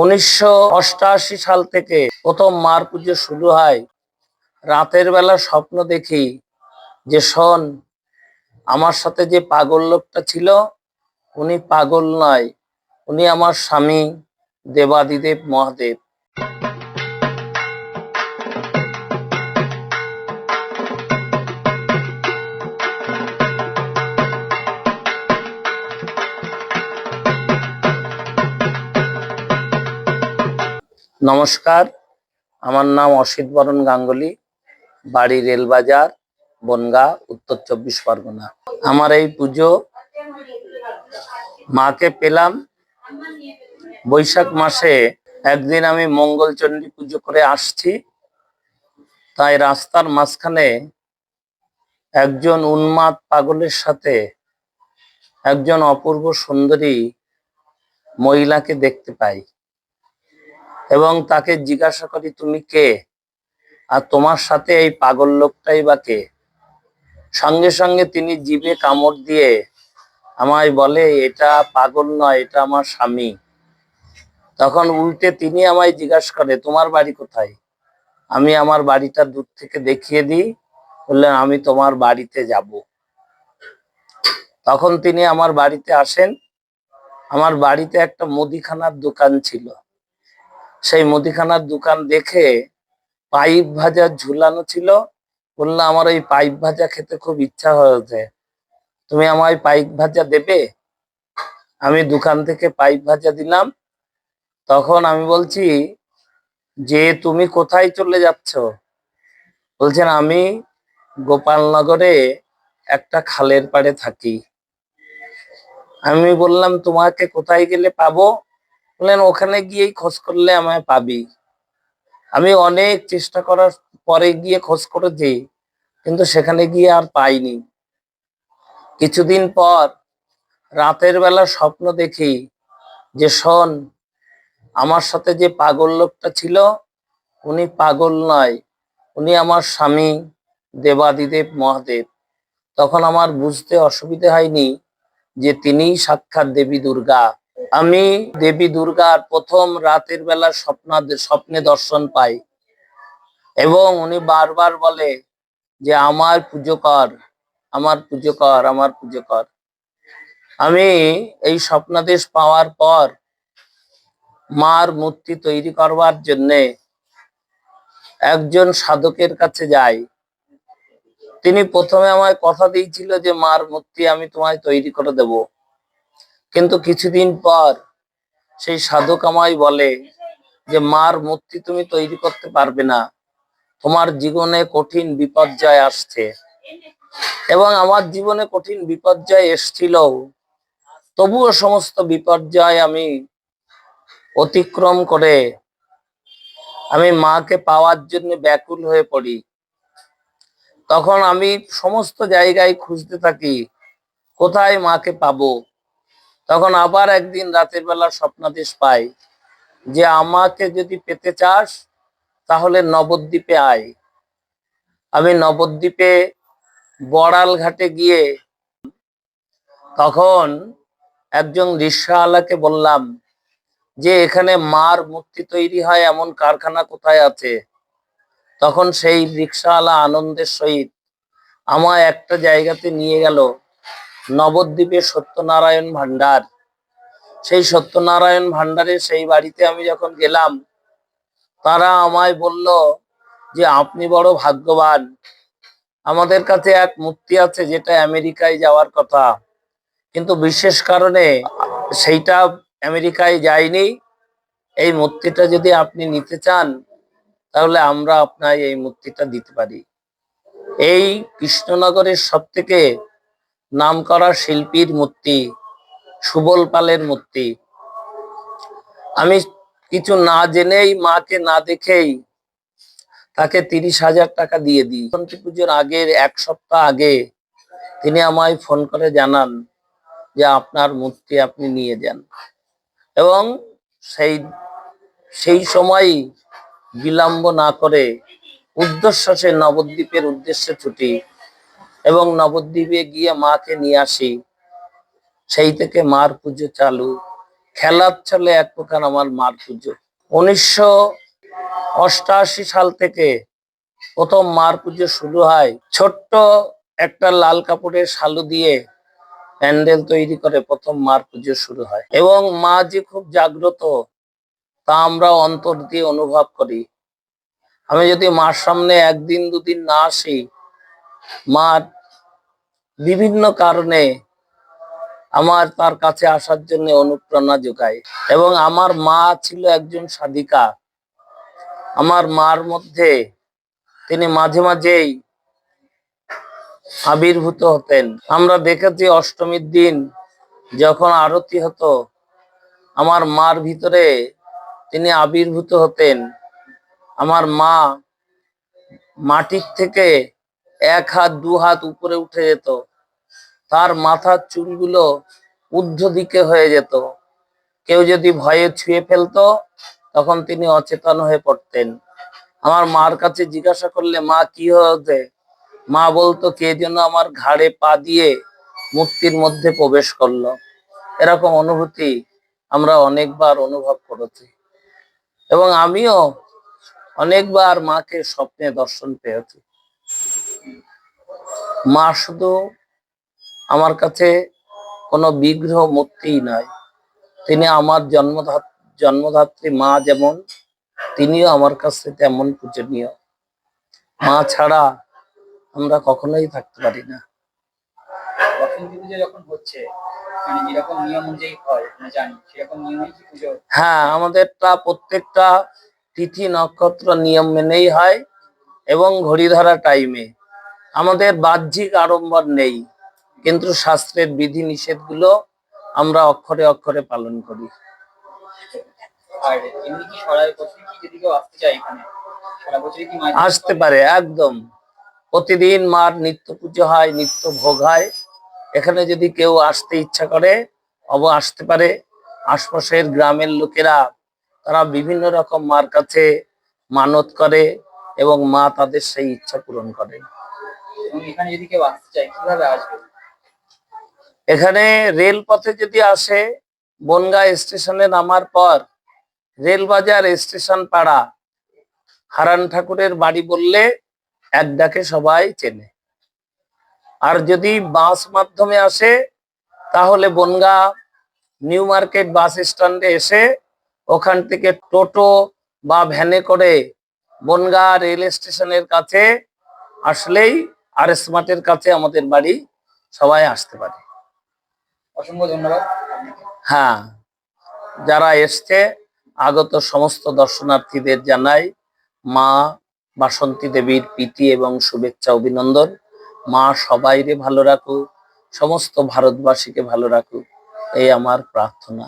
উনিশশো অষ্টআশি সাল থেকে প্রথম মার পুজো শুরু হয়। রাতের বেলা স্বপ্ন দেখি যে, শোন, আমার সাথে যে পাগল লোকটা ছিল, উনি পাগল নয়। উনি আমার স্বামী, দেবাদিদেব মহাদেব। নমস্কার, আমার নাম অসিত বরণ গাঙ্গুলি, বাড়ি রেলবাজার, বনগা, উত্তর চব্বিশ পরগনা। আমার এই পুজো মাকে পেলাম। বৈশাখ মাসে একদিন আমি মঙ্গলচণ্ডী পুজো করে আসছি। তাই রাস্তার মাঝখানে একজন উন্মাদ পাগলের সাথে একজন অপূর্ব সুন্দরী মহিলাকে দেখতে পাই। এবং তাকে জিজ্ঞাসা করি, তুমি কে? আর তোমার সাথে এই পাগল লোকটাই বা কে? সঙ্গে সঙ্গে তিনি জিভে কামড় দিয়ে আমায় বলে, এটা পাগল নয়, এটা আমার স্বামী। তখন উল্টে তিনি আমায় জিজ্ঞাসা করে, তোমার বাড়ি কোথায়? আমি আমার বাড়িটা দূর থেকে দেখিয়ে দিই, বললেন, আমি তোমার বাড়িতে যাব। তখন তিনি আমার বাড়িতে আসেন। আমার বাড়িতে একটা মুদিখানার দোকান ছিল। সেই মুদিখানার দোকান দেখে পাইপ ভাজা ঝুলানো ছিল। বলল আমার ওই পাইপ ভাজা খেতে খুব ইচ্ছা হয়েছে। তুমি আমায় পাইপ ভাজা দেবে? আমি দোকান থেকে পাইপ ভাজা দিলাম। তখন আমি বলছি, যে তুমি কোথায় চলে যাচ্ছ? বলছেন, আমি গোপালনগরে একটা খালের পাড়ে থাকি। আমি বললাম, তোমাকে কোথায় গেলে পাবো? বললেন, ওখানে গিয়েই খোঁজ করলে আমায় পাবি। আমি অনেক চেষ্টা করার পরে গিয়ে খোঁজ করেছি, কিন্তু সেখানে গিয়ে আর পাইনি। কিছুদিন পর রাতের বেলা স্বপ্ন দেখি যে, শোন, আমার সাথে যে পাগল লোকটা ছিল, উনি পাগল নয়, উনি আমার স্বামী দেবাদিদেব মহাদেব। তখন আমার বুঝতে অসুবিধে হয়নি যে, তিনিই সাক্ষাৎ দেবী দুর্গা। আমি দেবী দুর্গার প্রথম রাতের বেলা স্বপ্ন স্বপ্নে দর্শন পাই। এবং উনি বারবার বলে যে, আমার পুজো কর, আমার পুজো কর, আমার পুজো কর। আমি এই স্বপ্নাদেশ পাওয়ার পর মার মূর্তি তৈরি করবার জন্যে একজন সাধকের কাছে যাই। তিনি প্রথমে আমায় কথা দিয়েছিল যে, মার মূর্তি আমি তোমায় তৈরি করে দেব। কিন্তু কিছুদিন পর সেই সাধক আমায় বলে যে, মার মূর্তি তুমি তৈরি করতে পারবে না। তোমার জীবনে কঠিন বিপর্যয় আসছে। এবং আমার জীবনে কঠিন বিপর্যয় এসছিল তবুও সমস্ত বিপর্যয় আমি অতিক্রম করে আমি মাকে পাওয়ার জন্য ব্যাকুল হয়ে পড়ি। তখন আমি সমস্ত জায়গায় খুঁজতে থাকি, কোথায় মাকে পাবো? তখন আবার একদিন রাতের বেলা স্বপ্নাদেশ পাই যে, আমাকে যদি পেতে চাস, তাহলে নবদ্বীপে আয়। আমি নবদ্বীপে বড়াল ঘাটে গিয়ে তখন একজন রিক্সাওয়ালাকে বললাম যে, এখানে মার মূর্তি তৈরি হয় এমন কারখানা কোথায় আছে? তখন সেই রিক্সাওয়ালা আনন্দের সহিত আমায় একটা জায়গাতে নিয়ে গেল। নবদ্বীপে সত্যনারায়ণ ভান্ডার সেই সত্যনারায়ণ ভান্ডারে সেই বাড়িতে আমি যখন গেলাম, তারা আমায় বলল যে, আপনি বড় ভাগ্যবান। আমাদের কাছে এক মূর্তি আছে যেটা আমেরিকায় যাওয়ার কথা। কিন্তু বিশেষ কারণে সেইটা আমেরিকায় যায়নি। এই মূর্তিটা যদি আপনি নিতে চান, তাহলে আমরা আপনার এই মূর্তিটা দিতে পারি। এই কৃষ্ণনগরের সব থেকে নাম করা শিল্পীর মূর্তি, সুবল পালের মূর্তি। আমি কিছু না জেনেই মাকে না দেখেই তাকে তিরিশ হাজার টাকা দিয়ে দিই। সরস্বতী পুজোর আগের এক সপ্তাহ আগে তিনি আমায় ফোন করে জানান যে আপনার মূর্তি আপনি নিয়ে যান। এবং সেই সেই সময় বিলম্ব না করে উদ্দেশ্যে নবদ্বীপের উদ্দেশ্যে ছুটি এবং নবদ্বীপে গিয়ে মাকে নিয়ে আসি। সেই থেকে মার পুজো চালু। খেলার ছলে এক প্রকার আমার মার পুজো। উনিশশো অষ্টাশি সাল থেকে প্রথম মার পুজো শুরু হয়। ছোট্ট একটা লাল কাপড়ের শালু দিয়ে প্যান্ডেল তৈরি করে প্রথম মার পুজো শুরু হয়। এবং মা যে খুব জাগ্রত, তা আমরা অন্তর দিয়ে অনুভব করি। আমি যদি মার সামনে একদিন দুদিন না আসি মার বিভিন্ন কারণে আমার তার কাছে আসার জন্য অনুপ্রেরণা যোগায় এবং আমার মা ছিল একজন সাধিকা। আমার মার মধ্যে তিনি মাঝে মাঝেই আবির্ভূত হতেন। আমরা দেখেছি অষ্টমীর দিন যখন আরতি হতো, আমার মার ভিতরে তিনি আবির্ভূত হতেন। আমার মা মাটির থেকে এক হাত, দু হাত উপরে উঠে যেত। তার মাথার চুলগুলো ঊর্ধ্ব দিকে হয়ে যেত। কেউ যদি ভয়ে ছুঁয়ে ফেলতো, তখন তিনি অচেতন হয়ে পড়তেন। আমার মার কাছে জিজ্ঞাসা করলে, মা, কি হয়েছে? মা বলতো, কে যেন আমার ঘাড়ে পা দিয়ে মূর্তির মধ্যে প্রবেশ করল। এরকম অনুভূতি আমরা অনেকবার অনুভব করেছি। এবং আমিও অনেকবার মাকে স্বপ্নে দর্শন পেয়েছি। মা শুধু আমার কাছে কোনো বিগ্রহ মূর্তিই নয় তিনি আমার জন্মধাত জন্মধাত্রী মা যেমন তিনিও আমার কাছে তেমন পূজনীয়। মা ছাড়া আমরা কখনোই থাকতে পারি না। যখন হচ্ছে মানে হ্যাঁ আমাদেরটা প্রত্যেকটা তিথি নক্ষত্র নিয়ম মেনেই হয় এবং ঘড়ি ধরা টাইমে আমাদের বাহ্যিক আড়ম্বর নেই কিন্তু শাস্ত্রের বিধি নিষেধগুলো আমরা অক্ষরে অক্ষরে পালন করি। আসতে পারে একদম। প্রতিদিন মার নিত্য পুজো হয় নিত্য ভোগ হয়। এখানে যদি কেউ আসতে ইচ্ছা করে অব আসতে পারে। আশপাশের গ্রামের লোকেরা তারা বিভিন্ন রকম মার কাছে মানত করে এবং মা তাদের সেই ইচ্ছা পূরণ করে। এখানে যদি কেউ আসতে চায়, কীভাবে আসবে? এখানে রেল যদি আসে, বনগাঁ স্টেশনে নামার পর রেলবাজার স্টেশন পাড়া, হারান ঠাকুরের বাড়ি বললে এক ডাকে সবাই চেনে। আর যদি বাস মাধ্যমে আসে, তাহলে বনগাঁ নিউ মার্কেট বাস স্ট্যান্ডে এসে ওখান থেকে টোটো বা ভ্যানে করে বনগাঁ রেল স্টেশনের কাছে আসলেই আর স্মার্টের কাছে আমাদের বাড়ি সবাই আসতে পারে। অসংখ্য ধন্যবাদ। হ্যাঁ যারা এসছে আগত সমস্ত দর্শনার্থীদের জানাই মা বাসন্তী দেবীর প্রীতি এবং শুভেচ্ছা অভিনন্দন। মা সবাইরে ভালো রাখুক সমস্ত ভারতবাসীকে ভালো রাখুক এই আমার প্রার্থনা।